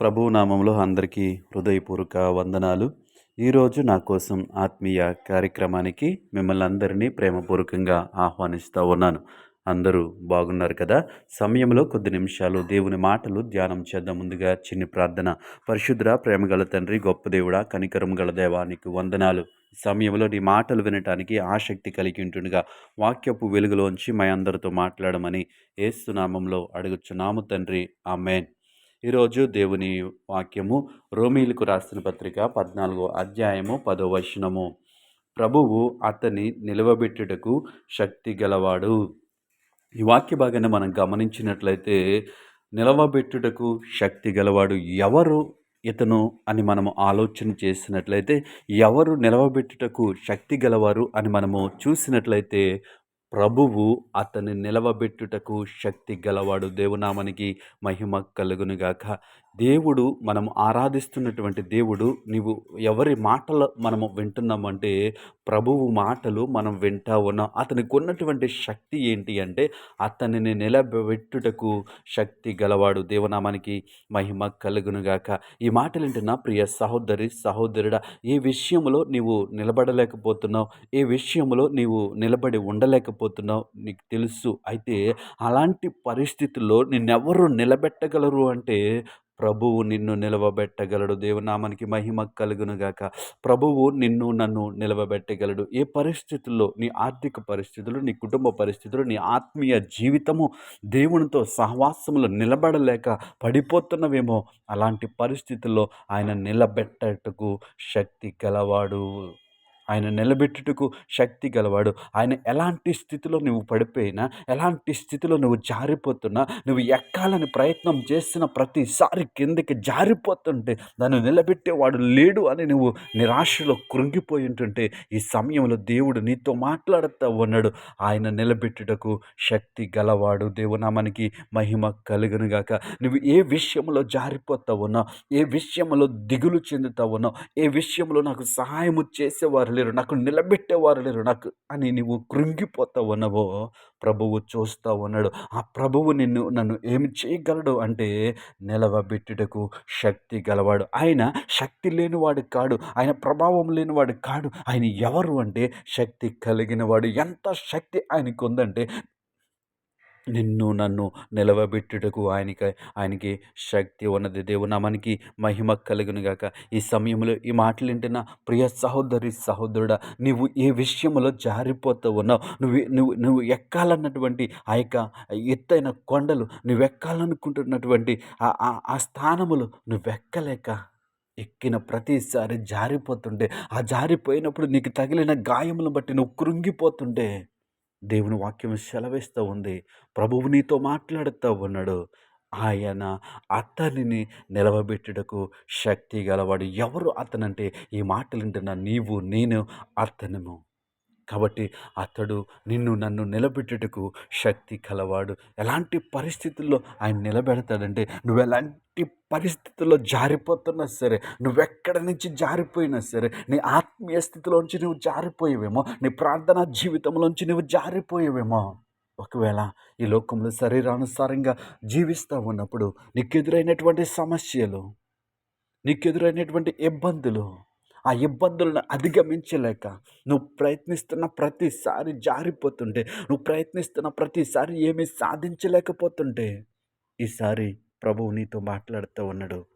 ప్రభు నామంలో అందరికీ హృదయపూర్వక వందనాలు. ఈరోజు నా కోసం ఆత్మీయ కార్యక్రమానికి మిమ్మల్ని అందరినీ ప్రేమపూర్వకంగా ఆహ్వానిస్తూ ఉన్నాను. అందరూ బాగున్నారు కదా? సమయంలో కొద్ది నిమిషాలు దేవుని మాటలు ధ్యానం చేద్దాం. ముందుగా చిన్ని ప్రార్థన. పరిశుద్ర ప్రేమగల తండ్రి గొప్ప దేవుడా కనికరం గల దేవానికి వందనాలు. సమయంలో నీ మాటలు వినటానికి ఆసక్తి కలిగి ఉంటుండగా. వాక్యపు వెలుగులోంచి మా అందరితో మాట్లాడమని ఏసునామంలో అడుగుచున్నాము తండ్రి. ఆమెన్. ఈరోజు దేవుని వాక్యము రోమీలకు రాసిన పత్రిక పద్నాలుగో అధ్యాయము పదో వచనము. ప్రభువు అతని నిలవబెట్టుటకు శక్తి గలవాడు. ఈ వాక్య భాగాన్ని మనం గమనించినట్లయితే నిలవబెట్టుటకు శక్తి గలవాడు ఎవరు ఇతను అని మనము ఆలోచన చేసినట్లయితే ఎవరు నిలవబెట్టుటకు శక్తి గలవారు అని మనము చూసినట్లయితే ప్రభువు అతన్ని నిలవబెట్టుటకు శక్తి గలవాడు. దేవునామనికి మహిమ కలుగునుగాక. దేవుడు మనం ఆరాధిస్తున్నటువంటి దేవుడు నీవు ఎవరి మాటలు మనము వింటున్నామంటే ప్రభువు మాటలు మనం వింటా ఉన్నాం. అతనికి ఉన్నటువంటి శక్తి ఏంటి అంటే అతనిని నిలబెట్టుటకు శక్తి గలవాడు దేవనామానికి మహిమ కలుగునుగాక. ఈ మాటలు వింటున్నా ప్రియ సహోదరి సహోదరుడా ఏ విషయంలో నీవు నిలబడలేకపోతున్నావు. ఏ విషయంలో నీవు నిలబడి ఉండలేకపోతున్నావు. నీకు తెలుసు. అయితే అలాంటి పరిస్థితుల్లో నిన్నెవరు నిలబెట్టగలరు అంటే ప్రభువు నిన్ను నిలవబెట్టగలడు. దేవునామానికి మహిమ కలుగునుగాక ప్రభువు నిన్ను నన్ను నిలవబెట్టగలడు. ఏ పరిస్థితుల్లో? నీ ఆర్థిక పరిస్థితులు నీ కుటుంబ పరిస్థితులు నీ ఆత్మీయ జీవితము దేవునితో సహవాసంలో నిలబడలేక పడిపోతున్నవేమో? అలాంటి పరిస్థితుల్లో ఆయన నిలబెట్టటకు శక్తి గలవాడు ఆయన నిలబెట్టుటకు శక్తి గలవాడు. ఆయన ఎలాంటి స్థితిలో నువ్వు పడిపోయినా ఎలాంటి స్థితిలో నువ్వు జారిపోతున్నా నువ్వు ఎక్కాలని ప్రయత్నం చేసిన ప్రతిసారి కిందకి జారిపోతుంటే దాన్ని నిలబెట్టేవాడు లేడు అని నువ్వు నిరాశలో కృంగిపోయి ఉంటుంటే ఈ సమయంలో దేవుడు నీతో మాట్లాడుతూ ఉన్నాడు. ఆయన నిలబెట్టుటకు శక్తి గలవాడు. దేవునామానికి మహిమ కలుగునుగాక నువ్వు ఏ విషయంలో జారిపోతా ఉన్నావు? ఏ విషయంలో దిగులు చెందుతా ఉన్నావు? ఏ విషయంలో నాకు సహాయము చేసేవారు లేరు. నాకు నిలబెట్టేవారు లేరు. నాకు అని నువ్వు కృంగిపోతా ఉన్నవో ప్రభువు చూస్తూ ఉన్నాడు. ఆ ప్రభువు నిన్ను నన్ను ఏమి చేయగలడు అంటే నిలవబెట్టుటకు శక్తి గలవాడు. ఆయన శక్తి లేనివాడు కాడు. ఆయన ప్రభావం లేనివాడు కాడు. ఆయన ఎవరు అంటే శక్తి కలిగిన వాడు ఎంత శక్తి ఆయనకు ఉందంటే నిన్ను నన్ను నిలవబెట్టుటకు ఆయనకి ఆయనకి శక్తి ఉన్నది. దేవునామానికి మహిమ కలుగునుగాక ఈ సమయంలో ఈ మాటలు వింటున్న ప్రియ సహోదరి సహోదరుడా నువ్వు ఏ విషయంలో జారిపోతూ ఉన్నావు నువ్వు నువ్వు నువ్వు ఎక్కాలన్నటువంటి ఆ యొక్క ఎత్తైన కొండలు నువ్వు ఎక్కాలనుకుంటున్నటువంటి ఆ స్థానములు నువ్వెక్కలేక ఎక్కిన ప్రతిసారి జారిపోతుంటే ఆ జారిపోయినప్పుడు నీకు తగిలిన గాయములను బట్టి నువ్వు కృంగిపోతుంటే దేవుని వాక్యం సెలవిస్తూ ఉంది. ప్రభువు నీతో మాట్లాడుతూ ఉన్నాడు. ఆయన అతనిని నిలవబెట్టుటకు శక్తి గలవాడు. ఎవరు అతనంటే ఈ మాటలు వింటున్న నీవు నేను అతనము. కాబట్టి అతడు నిన్ను నన్ను నిలబెట్టుటకు శక్తి కలవాడు. ఎలాంటి పరిస్థితుల్లో ఆయన నిలబెడతాడంటే నువ్వు ఎలాంటి పరిస్థితుల్లో జారిపోతున్నా సరే నువ్వెక్కడ నుంచి జారిపోయినా సరే నీ ఆత్మీయ స్థితిలోంచి నువ్వు జారిపోయేవేమో నీ ప్రార్థనా జీవితంలోంచి నువ్వు జారిపోయేవేమో. ఒకవేళ ఈ లోకంలో శరీరానుసారంగా జీవిస్తూ ఉన్నప్పుడు నీకు ఎదురైనటువంటి సమస్యలు నీకు ఎదురైనటువంటి ఇబ్బందులు ఆ ఇబ్బందులను అధిగమించలేక నువ్వు ప్రయత్నిస్తున్న ప్రతిసారి జారిపోతుంటే నువ్వు ప్రయత్నిస్తున్న ప్రతిసారి ఏమీ సాధించలేకపోతుంటే ఈసారి ప్రభువు నీతో మాట్లాడుతూ ఉన్నాడు.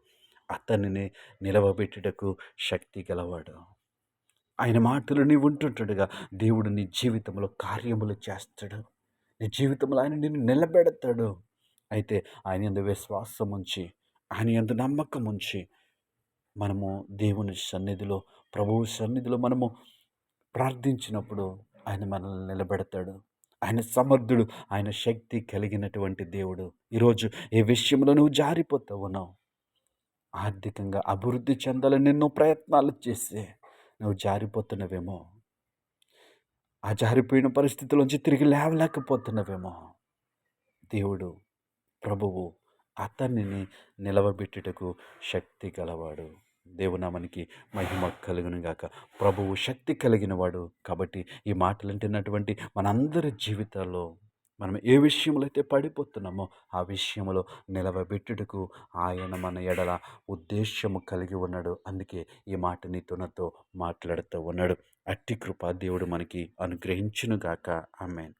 అతనిని నిలవబెట్టుటకు శక్తి గలవాడు. ఆయన మాటలు నీ ఉంటుంటాడుగా దేవుడు నీ జీవితంలో కార్యములు చేస్తాడు. నీ జీవితంలో ఆయన నిన్ను నిలబెడతాడు. అయితే ఆయన ఎందు విశ్వాసం ఉంచి ఆయన ఎందు నమ్మకం ఉంచి మనము దేవుని సన్నిధిలో ప్రభువు సన్నిధిలో మనము ప్రార్థించినప్పుడు ఆయన మనల్ని నిలబెడతాడు. ఆయన సమర్థుడు ఆయన శక్తి కలిగినటువంటి దేవుడు. ఈరోజు ఏ విషయంలో నువ్వు జారిపోతావు ఉన్నావు? ఆర్థికంగా అభివృద్ధి చెందాలని ఎన్నో ప్రయత్నాలు చేస్తే నువ్వు జారిపోతున్నవేమో? ఆ జారిపోయిన పరిస్థితుల్లోంచి తిరిగి లేవలేకపోతున్నవేమో? దేవుడు ప్రభువు అతనిని నిలవబెట్టుటకు శక్తి గలవాడు. దేవునామానికి మహిమ కలుగును గాక. ప్రభువు శక్తి కలిగిన వాడు కాబట్టి ఈ మాటలు వింటున్నటువంటి మనందరి జీవితాల్లో మనం ఏ విషయంలో అయితే పడిపోతున్నామో ఆ విషయంలో నిలవబెట్టుటకు ఆయన మన ఎడల ఉద్దేశము కలిగి ఉన్నాడు. అందుకే ఈ మాట నీతో నాతో మాట్లాడుతూ ఉన్నాడు. అట్టి కృప దేవుడు మనకి అనుగ్రహించునుగాక ఆమె